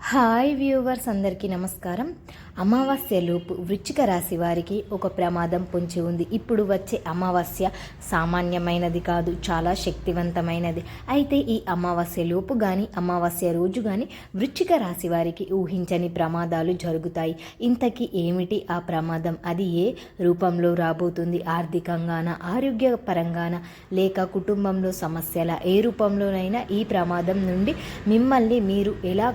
Hi viewers అందరికీ నమస్కారం. అమావాస్యలోపు వృచ్చిక రాశి వారికి ఒక ప్రమాదం పొంచి ఉంది. ఇప్పుడు వచ్చే అమావాస్య సామాన్యమైనది కాదు చాలా శక్తివంతమైనది. అయితే ఈ అమావాస్య లోపు కానీ అమావాస్య రోజు కానీ వృచ్చిక రాశి వారికి ఊహించని ప్రమాదాలు జరుగుతాయి. ఇంతకీ ఏమిటి ఆ ప్రమాదం? అది ఏ రూపంలో రాబోతుంది? ఆర్థికంగాన ఆరోగ్యపరంగాన లేక కుటుంబంలో సమస్యల ఏ రూపంలోనైనా ఈ ప్రమాదం నుండి మిమ్మల్ని మీరు ఎలా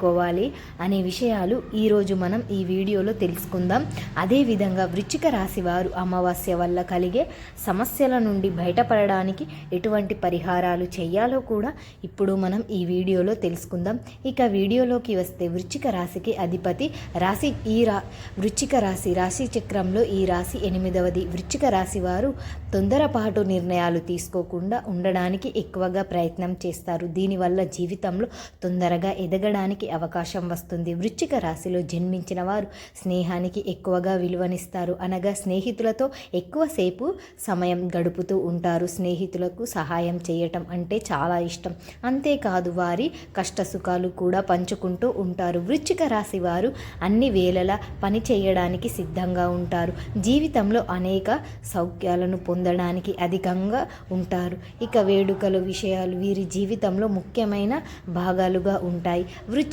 కాపాడుకోవాలి అనే విషయాలు ఈరోజు మనం ఈ వీడియోలో తెలుసుకుందాం. అదేవిధంగా వృచ్చిక రాశి వారు అమావాస్య వల్ల కలిగే సమస్యల నుండి బయటపడడానికి ఎటువంటి పరిహారాలు చేయాలో కూడా ఇప్పుడు మనం ఈ వీడియోలో తెలుసుకుందాం. ఇక వీడియోలోకి వస్తే వృచ్చిక రాశికి అధిపతి రాశి ఈ రా వృచ్చిక రాశి రాశి చక్రంలో ఈ రాశి ఎనిమిదవది. వృచ్చిక రాశి వారు తొందరపాటు నిర్ణయాలు తీసుకోకుండా ఉండడానికి ఎక్కువగా ప్రయత్నం చేస్తారు. దీనివల్ల జీవితంలో తొందరగా ఎదగడానికి అవకాశం వస్తుంది. వృచ్చిక రాశిలో జన్మించిన వారు స్నేహానికి ఎక్కువగా విలువనిస్తారు. అనగా స్నేహితులతో ఎక్కువసేపు సమయం గడుపుతూ ఉంటారు. స్నేహితులకు సహాయం చేయటం అంటే చాలా ఇష్టం. అంతేకాదు వారి కష్టసుఖాలు కూడా పంచుకుంటూ ఉంటారు. వృచ్చిక రాశి వారు అన్ని వేళలా పని చేయడానికి సిద్ధంగా ఉంటారు. జీవితంలో అనేక సౌఖ్యాలను పొందడానికి అధికంగా ఉంటారు. ఇక వేడుకలు విషయాలు వీరి జీవితంలో ముఖ్యమైన భాగాలుగా ఉంటాయి.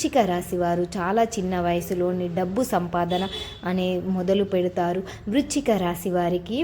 వృచ్చిక రాశి వారు చాలా చిన్న వయసులోని డబ్బు సంపాదన అనే మొదలు పెడతారు. వృచ్చిక రాశి వారికి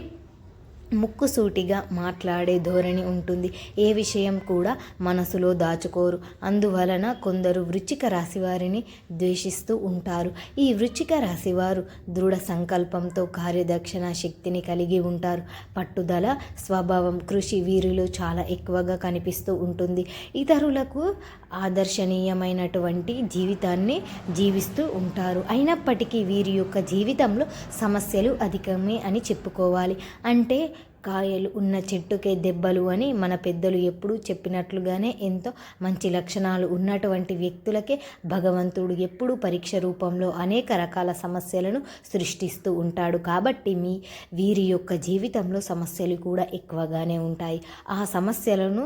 ముక్కుసూటిగా మాట్లాడే ధోరణి ఉంటుంది. ఏ విషయం కూడా మనసులో దాచుకోరు. అందువలన కొందరు వృచ్చిక రాశి వారిని ద్వేషిస్తూ ఉంటారు. ఈ వృచ్చిక రాశి వారు దృఢ సంకల్పంతో కార్యదక్షణ శక్తిని కలిగి ఉంటారు. పట్టుదల స్వభావం కృషి వీరిలో చాలా ఎక్కువగా కనిపిస్తూ ఉంటుంది. ఇతరులకు ఆదర్శనీయమైనటువంటి జీవితాన్ని జీవిస్తూ ఉంటారు. అయినప్పటికీ వీరి యొక్క జీవితంలో సమస్యలు అధికమే అని చెప్పుకోవాలి. అంటే కాయలు ఉన్న చెట్టుకే దెబ్బలు అని మన పెద్దలు ఎప్పుడూ చెప్పినట్లుగానే ఎంతో మంచి లక్షణాలు ఉన్నటువంటి వ్యక్తులకే భగవంతుడు ఎప్పుడూ పరీక్ష రూపంలో అనేక రకాల సమస్యలను సృష్టిస్తూ ఉంటాడు. కాబట్టి మీ వీరి యొక్క జీవితంలో సమస్యలు కూడా ఎక్కువగానే ఉంటాయి. ఆ సమస్యలను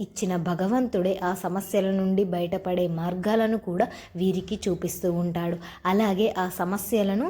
ఇచ్చిన భగవంతుడే ఆ సమస్యల నుండి బయటపడే మార్గాలను కూడా వీరికి చూపిస్తూ ఉంటాడు. అలాగే ఆ సమస్యలను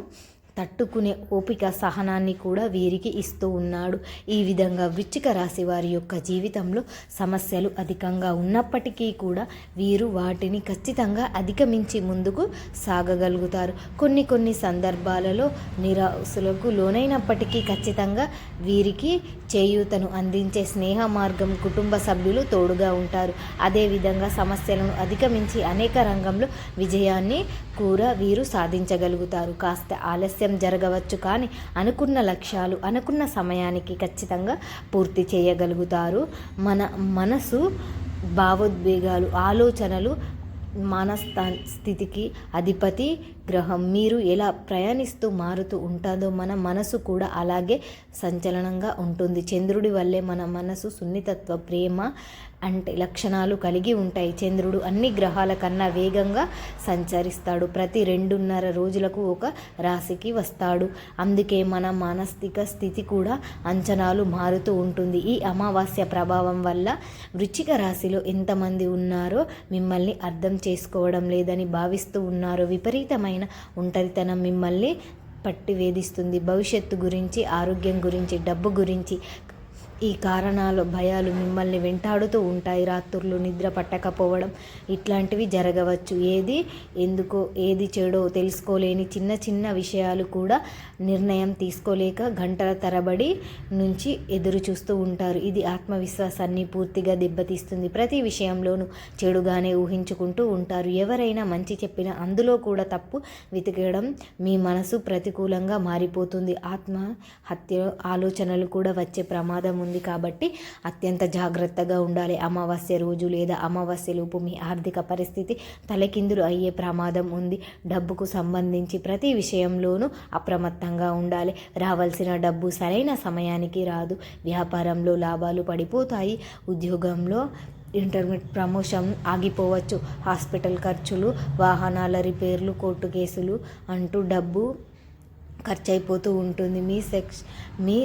తట్టుకునే ఓపిక సహనాన్ని కూడా వీరికి ఇస్తూ ఉన్నాడు. ఈ విధంగా వృచ్చిక రాశి వారి యొక్క జీవితంలో సమస్యలు అధికంగా ఉన్నప్పటికీ కూడా వీరు వాటిని ఖచ్చితంగా అధిగమించి ముందుకు సాగగలుగుతారు. కొన్ని కొన్ని సందర్భాలలో నిరాశలకు లోనైనప్పటికీ ఖచ్చితంగా వీరికి చేయూతను అందించే స్నేహ మార్గం కుటుంబ సభ్యులు తోడుగా ఉంటారు. అదేవిధంగా సమస్యలను అధిగమించి అనేక రంగంలో విజయాన్ని కూడా వీరు సాధించగలుగుతారు. కాస్త ఆలస్యం జరగవచ్చు కానీ అనుకున్న లక్ష్యాలు అనుకున్న సమయానికి ఖచ్చితంగా పూర్తి చేయగలుగుతారు. మన మనసు భావోద్వేగాలు ఆలోచనలు మానస్థా స్థితికి అధిపతి గ్రహం మీరు ఎలా ప్రయాణిస్తూ మారుతూ ఉంటుందో మన మనసు కూడా అలాగే సంచలనంగా ఉంటుంది. చంద్రుడి వల్లే మన మనసు సున్నితత్వ ప్రేమ అంటే లక్షణాలు కలిగి ఉంటాయి. చంద్రుడు అన్ని గ్రహాల కన్నా వేగంగా సంచరిస్తాడు. ప్రతి రెండున్నర రోజులకు ఒక రాశికి వస్తాడు. అందుకే మన మానసిక స్థితి కూడా అంచనాలు మారుతూ ఉంటుంది. ఈ అమావాస్య ప్రభావం వల్ల వృచ్చిక రాశిలో ఎంతమంది ఉన్నారో మిమ్మల్ని అర్థం చేసుకోవడం లేదని భావిస్తూ ఉన్నారో. విపరీతమైన ఒంటరితనం మిమ్మల్ని పట్టి వేధిస్తుంది. భవిష్యత్తు గురించి ఆరోగ్యం గురించి డబ్బు గురించి ఈ కారణాలు భయాలు మిమ్మల్ని వెంటాడుతూ ఉంటాయి. రాత్రులు నిద్ర పట్టకపోవడం ఇట్లాంటివి జరగవచ్చు. ఏది ఎందుకో ఏది చెడో తెలుసుకోలేని చిన్న చిన్న విషయాలు కూడా నిర్ణయం తీసుకోలేక గంటల తరబడి నుంచి ఎదురు చూస్తూ ఉంటారు. ఇది ఆత్మవిశ్వాసాన్ని పూర్తిగా దెబ్బతీస్తుంది. ప్రతి విషయంలోనూ చెడుగానే ఊహించుకుంటూ ఉంటారు. ఎవరైనా మంచి చెప్పినా అందులో కూడా తప్పు వెతికడం మీ మనసు ప్రతికూలంగా మారిపోతుంది. ఆత్మహత్య ఆలోచనలు కూడా వచ్చే ప్రమాదం ఉంది. ఉంది కాబట్టి అత్యంత జాగ్రత్తగా ఉండాలి. అమావాస్య రోజు లేదా అమావాస్య లోపు మీ ఆర్థిక పరిస్థితి తలకిందులు అయ్యే ప్రమాదం ఉంది. డబ్బుకు సంబంధించి ప్రతి విషయంలోనూ అప్రమత్తంగా ఉండాలి. రావాల్సిన డబ్బు సరైన సమయానికి రాదు. వ్యాపారంలో లాభాలు పడిపోతాయి. ఉద్యోగంలో ఇంటర్మీడియట్ ప్రమోషన్ ఆగిపోవచ్చు. హాస్పిటల్ ఖర్చులు వాహనాల రిపేర్లు కోర్టు కేసులు అంటూ డబ్బు ఖర్చు అయిపోతూ ఉంటుంది. మీ సెక్స్ మీ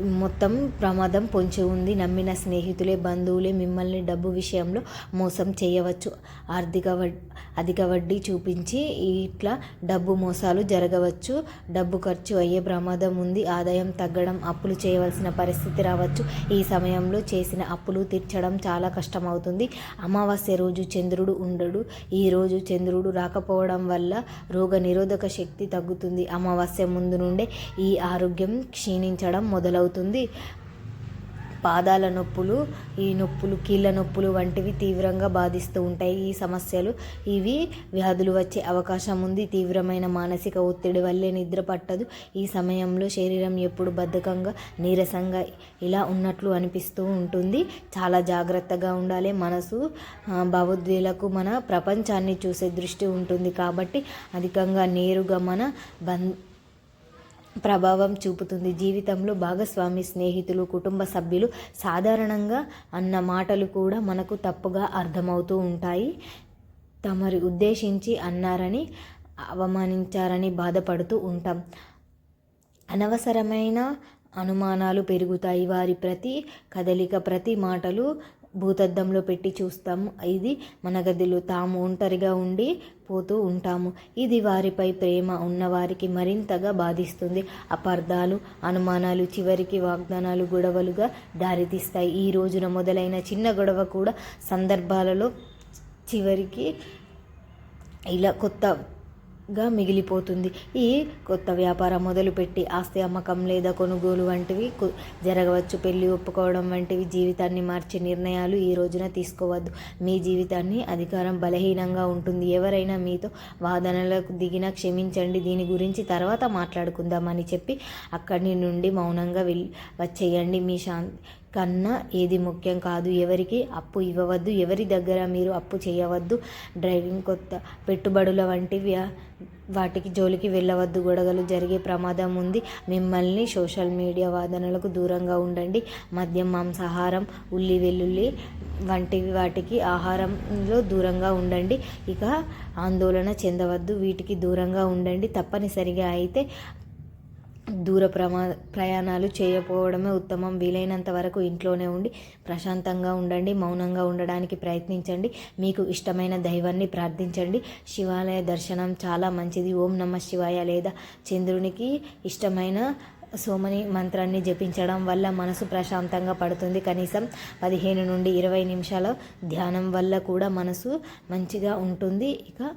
మొత్తం ప్రమాదం పొంచి ఉంది. నమ్మిన స్నేహితులే బంధువులే మిమ్మల్ని డబ్బు విషయంలో మోసం చేయవచ్చు. ఆర్థిక వడ్ అధిక వడ్డీ చూపించి ఇట్లా డబ్బు మోసాలు జరగవచ్చు. డబ్బు ఖర్చు అయ్యే ప్రమాదం ఉంది. ఆదాయం తగ్గడం అప్పులు చేయవలసిన పరిస్థితి రావచ్చు. ఈ సమయంలో చేసిన అప్పులు తీర్చడం చాలా కష్టమవుతుంది. అమావాస్య రోజు చంద్రుడు ఉండడు. ఈ రోజు చంద్రుడు రాకపోవడం వల్ల రోగ నిరోధక శక్తి తగ్గుతుంది. అమావాస్య ముందు నుండే ఈ ఆరోగ్యం క్షీణించడం మొదలవుతుంది పాదాల నొప్పులు ఈ నొప్పులు కీళ్ళ నొప్పులు వంటివి తీవ్రంగా బాధిస్తూ ఉంటాయి. ఈ సమస్యలు ఇవి వ్యాధులు వచ్చే అవకాశం ఉంది. తీవ్రమైన మానసిక ఒత్తిడి వల్లే నిద్ర పట్టదు. ఈ సమయంలో శరీరం ఎప్పుడు బద్ధకంగా నీరసంగా ఇలా ఉన్నట్లు అనిపిస్తూ ఉంటుంది. చాలా జాగ్రత్తగా ఉండాలి. మనసు భావోద్వేలకు మన ప్రపంచాన్ని చూసే దృష్టి ఉంటుంది కాబట్టి అధికంగా నేరుగా మన బం ప్రభావం చూపుతుంది. జీవితంలో భాగస్వామి స్నేహితులు కుటుంబ సభ్యులు సాధారణంగా అన్న మాటలు కూడా మనకు తప్పుగా అర్థమవుతూ ఉంటాయి. తమరి ఉద్దేశించి అన్నారని అవమానించారని బాధపడుతూ ఉంటాం. అనవసరమైన అనుమానాలు పెరుగుతాయి. వారి ప్రతి కదలిక ప్రతి మాటలు భూతద్దంలో పెట్టి చూస్తాము. ఇది మన గదిలో తాము ఒంటరిగా ఉండి పోతూ ఉంటాము. ఇది వారిపై ప్రేమ ఉన్నవారికి మరింతగా బాధిస్తుంది. అపార్థాలు అనుమానాలు చివరికి వాగ్దానాలు గొడవలుగా దారితీస్తాయి. ఈ రోజున మొదలైన చిన్న గొడవ కూడా సందర్భాలలో చివరికి ఇలా కొత్త గా మిగిలిపోతుంది. ఈ కొత్త వ్యాపారం మొదలుపెట్టి ఆస్తి అమ్మకం లేదా కొనుగోలు వంటివి జరగవచ్చు. పెళ్ళి ఒప్పుకోవడం వంటివి జీవితాన్ని మార్చే నిర్ణయాలు ఈ రోజున తీసుకోవద్దు. మీ జీవితాన్ని అధికారం బలహీనంగా ఉంటుంది. ఎవరైనా మీతో వాదనలకు దిగినా క్షమించండి. దీని గురించి తర్వాత మాట్లాడుకుందామని చెప్పి అక్కడి నుండి మౌనంగా వెళ్ళి వచ్చేయండి. మీ శాంతి కన్నా ఏది ముఖ్యం కాదు. ఎవరికి అప్పు ఇవ్వవద్దు. ఎవరి దగ్గర మీరు అప్పు చేయవద్దు. డ్రైవింగ్ కొత్త పెట్టుబడుల వంటివి వాటికి జోలికి వెళ్ళవద్దు. గొడవలు జరిగే ప్రమాదం ఉంది. మిమ్మల్ని సోషల్ మీడియా వాదనలకు దూరంగా ఉండండి. మద్యం మాంసాహారం ఉల్లి వెల్లుల్లి వంటివి వాటికి ఆహారంలో దూరంగా ఉండండి. ఇక ఆందోళన చెందవద్దు. వీటికి దూరంగా ఉండండి. తప్పనిసరిగా అయితే దూర ప్రమా ప్రయాణాలు చేయకపోవడమే ఉత్తమం. వీలైనంత వరకు ఇంట్లోనే ఉండి ప్రశాంతంగా ఉండండి మౌనంగా ఉండడానికి ప్రయత్నించండి. మీకు ఇష్టమైన దైవాన్ని ప్రార్థించండి. శివాలయ దర్శనం చాలా మంచిది. ఓం నమ శివాయ లేదా చంద్రునికి ఇష్టమైన సోమని మంత్రాన్ని జపించడం వల్ల మనసు ప్రశాంతంగా పడుతుంది. కనీసం పదిహేను నుండి ఇరవై నిమిషాల ధ్యానం వల్ల కూడా మనసు మంచిగా ఉంటుంది. ఇక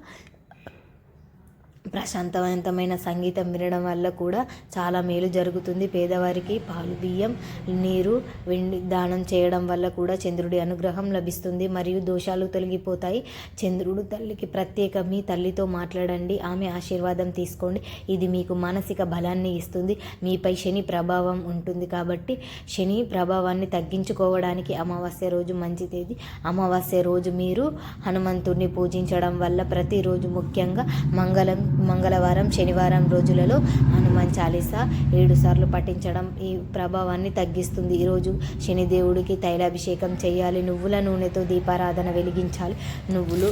ప్రశాంతవంతమైన సంగీతం వినడం వల్ల కూడా చాలా మేలు జరుగుతుంది. పేదవారికి పాలు బియ్యం నీరు వెండి దానం చేయడం వల్ల కూడా చంద్రుడి అనుగ్రహం లభిస్తుంది. మరియు దోషాలు తొలగిపోతాయి. చంద్రుడు తల్లికి ప్రత్యేక మీ తల్లితో మాట్లాడండి. ఆమె ఆశీర్వాదం తీసుకోండి. ఇది మీకు మానసిక బలాన్ని ఇస్తుంది. మీపై శని ప్రభావం ఉంటుంది కాబట్టి శని ప్రభావాన్ని తగ్గించుకోవడానికి అమావాస్య రోజు మంచి తేదీ. అమావాస్య రోజు మీరు హనుమంతుడిని పూజించడం వల్ల ప్రతిరోజు ముఖ్యంగా మంగళం మంగళవారం శనివారం రోజులలో హనుమాన్ చాలీసా ఏడు సార్లు పఠించడం ఈ ప్రభావాన్ని తగ్గిస్తుంది. ఈరోజు శనిదేవుడికి తైలాభిషేకం చేయాలి. నువ్వుల నూనెతో దీపారాధన వెలిగించాలి. నువ్వులు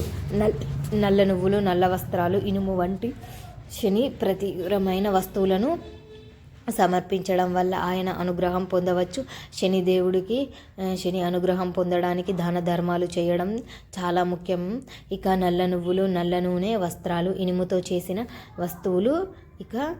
నల్ల నువ్వులు నల్ల వస్త్రాలు ఇనుము వంటి శని ప్రతీవ్రమైన వస్తువులను సమర్పించడం వల్ల ఆయన అనుగ్రహం పొందవచ్చు. శనిదేవుడికి శని అనుగ్రహం పొందడానికి దాన ధర్మాలు చేయడం చాలా ముఖ్యం. ఇక నల్ల నువ్వులు నల్ల నూనె వస్త్రాలు ఇనుముతో చేసిన వస్తువులు ఇక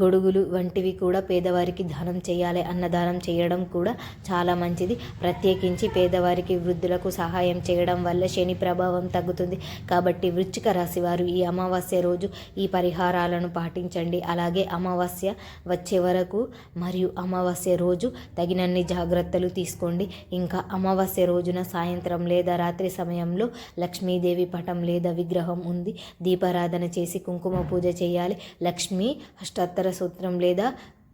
గొడుగులు వంటివి కూడా పేదవారికి దానం చేయాలి అన్నదానం చేయడం కూడా చాలా మంచిది. ప్రత్యేకించి పేదవారికి వృద్ధులకు సహాయం చేయడం వల్ల శని ప్రభావం తగ్గుతుంది. కాబట్టి వృచ్చిక రాశి వారు ఈ అమావాస్య రోజు ఈ పరిహారాలను పాటించండి. అలాగే అమావాస్య వచ్చే వరకు మరియు అమావాస్య రోజు తగినన్ని జాగ్రత్తలు తీసుకోండి. ఇంకా అమావాస్య రోజున సాయంత్రం లేదా రాత్రి సమయంలో లక్ష్మీదేవి పటం లేదా విగ్రహం ఉంది. దీపారాధన చేసి కుంకుమ పూజ చేయాలి. లక్ష్మీ అష్ట ఉత్తర సూత్రం లేదా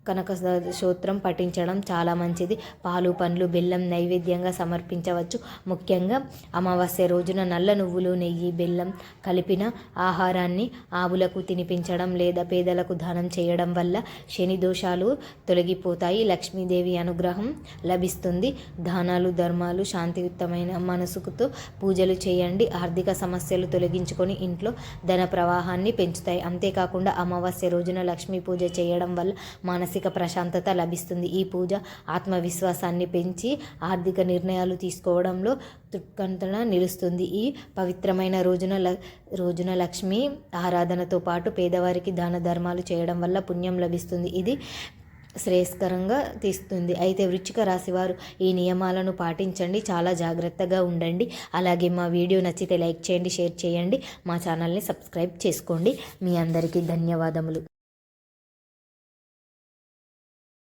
కనక స్తోత్రం పఠించడం చాలా మంచిది. పాలు పండ్లు బెల్లం నైవేద్యంగా సమర్పించవచ్చు. ముఖ్యంగా అమావాస్య రోజున నల్ల నువ్వులు నెయ్యి బెల్లం కలిపిన ఆహారాన్ని ఆవులకు తినిపించడం లేదా పేదలకు దానం చేయడం వల్ల శని దోషాలు తొలగిపోతాయి. లక్ష్మీదేవి అనుగ్రహం లభిస్తుంది. దానాలు ధర్మాలు శాంతియుక్తమైన మనసుకుతో పూజలు చేయండి. ఆర్థిక సమస్యలు తొలగించుకొని ఇంట్లో ధన ప్రవాహాన్ని పెంచుతాయి. అంతేకాకుండా అమావాస్య రోజున లక్ష్మీ పూజ చేయడం వల్ల మానసిక మానసిక ప్రశాంతత లభిస్తుంది. ఈ పూజ ఆత్మవిశ్వాసాన్ని పెంచి ఆర్థిక నిర్ణయాలు తీసుకోవడంలో తుట్కంతన నిలుస్తుంది. ఈ పవిత్రమైన రోజున ల రోజున లక్ష్మి ఆరాధనతో పాటు పేదవారికి దాన ధర్మాలు చేయడం వల్ల పుణ్యం లభిస్తుంది. ఇది శ్రేయస్కరంగా తీస్తుంది. అయితే వృచ్చిక రాశి వారు ఈ నియమాలను పాటించండి. చాలా జాగ్రత్తగా ఉండండి. అలాగే మా వీడియో నచ్చితే లైక్ చేయండి షేర్ చేయండి. మా ఛానల్ని సబ్స్క్రైబ్ చేసుకోండి. మీ అందరికీ ధన్యవాదములు.